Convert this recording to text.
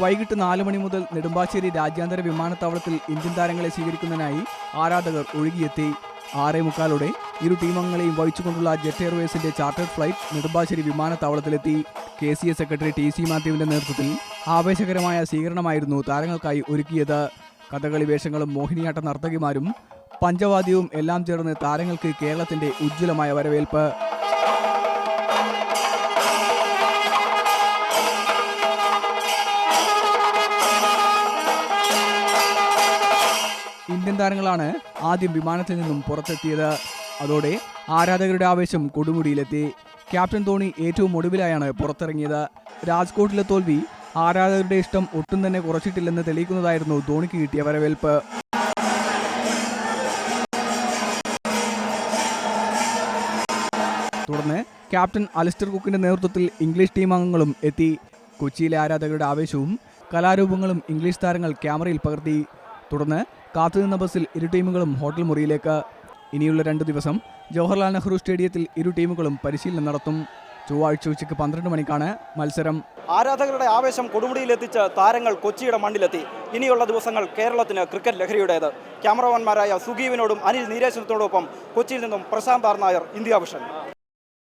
വൈകിട്ട് നാല് മണി മുതൽ നെടുമ്പാശ്ശേരി രാജ്യാന്തര വിമാനത്താവളത്തിൽ ഇന്ത്യൻ താരങ്ങളെ സ്വീകരിക്കുന്നതിനായി ആരാധകർ ഒഴുകിയെത്തി. ആറേ മുക്കാലോടെ ഇരു ടീമംഗങ്ങളെയും വഹിച്ചുകൊണ്ടുള്ള ജെറ്റ് എയർവേസിന്റെ chartered flight Nedumbassery വിമാനത്താവളത്തിലെത്തി. K C S secretary T C മാത്യുവിന്റെ നേതൃത്വത്തിൽ ആവേശകരമായ സ്വീകരണമായിരുന്നു താരങ്ങൾക്കായി ഒരുക്കിയത്. കഥകളി വേഷങ്ങളും മോഹിനിയാട്ട നർത്തകിമാരും പഞ്ചവാദ്യവും എല്ലാം ചേർന്ന് താരങ്ങൾക്ക് കേരളത്തിന്റെ ഉജ്ജ്വലമായ വരവേൽപ്പ്. ഇന്ത്യൻ താരങ്ങളാണ് ആദ്യം വിമാനത്തിൽ നിന്നും പുറത്തെത്തിയത്. അതോടെ ആരാധകരുടെ ആവേശം കൊടുമുടിയിലെത്തി. ക്യാപ്റ്റൻ ധോണി ഏറ്റവും ഒടുവിലായാണ് പുറത്തിറങ്ങിയത്. രാജ്കോട്ടിലെ തോൽവി ആരാധകരുടെ ഇഷ്ടം ഒട്ടും തന്നെ കുറച്ചിട്ടില്ലെന്ന് തെളിയിക്കുന്നതായിരുന്നു ധോണിക്ക് കിട്ടിയ വരവേൽപ്പ്. തുടർന്ന് ക്യാപ്റ്റൻ അലിസ്റ്റർ കുക്കിന്റെ നേതൃത്വത്തിൽ ഇംഗ്ലീഷ് ടീം അംഗങ്ങളും എത്തി. കൊച്ചിയിലെ ആരാധകരുടെ ആവേശവും കലാരൂപങ്ങളും ഇംഗ്ലീഷ് താരങ്ങൾ ക്യാമറയിൽ പകർത്തി. തുടർന്ന് കാത്തുനിന്ന ബസ്സിൽ ഇരു ടീമുകളും ഹോട്ടൽ മുറിയിലേക്ക് ഇനിയുള്ള രണ്ട് ദിവസം ജവഹർലാൽ നെഹ്റു സ്റ്റേഡിയത്തിൽ ഇരു ടീമുകളും പരിശീലനം നടത്തും. ചൊവ്വാഴ്ച ഉച്ചയ്ക്ക് പന്ത്രണ്ട് മണിക്കാണ് മത്സരം. ആരാധകരുടെ ആവേശം കൊടുമുടിയിലെത്തിച്ച് താരങ്ങൾ കൊച്ചിയുടെ മണ്ണിലെത്തി. ഇനിയുള്ള ദിവസങ്ങൾ കേരളത്തിന് ക്രിക്കറ്റ് ലഹരിയുടേത്. ക്യാമറമാൻമാരായ സുഗീവിനോടും അനിൽ നീരേശ്വരത്തോടൊപ്പം കൊച്ചിയിൽ നിന്നും Prashanth R Nair India vision.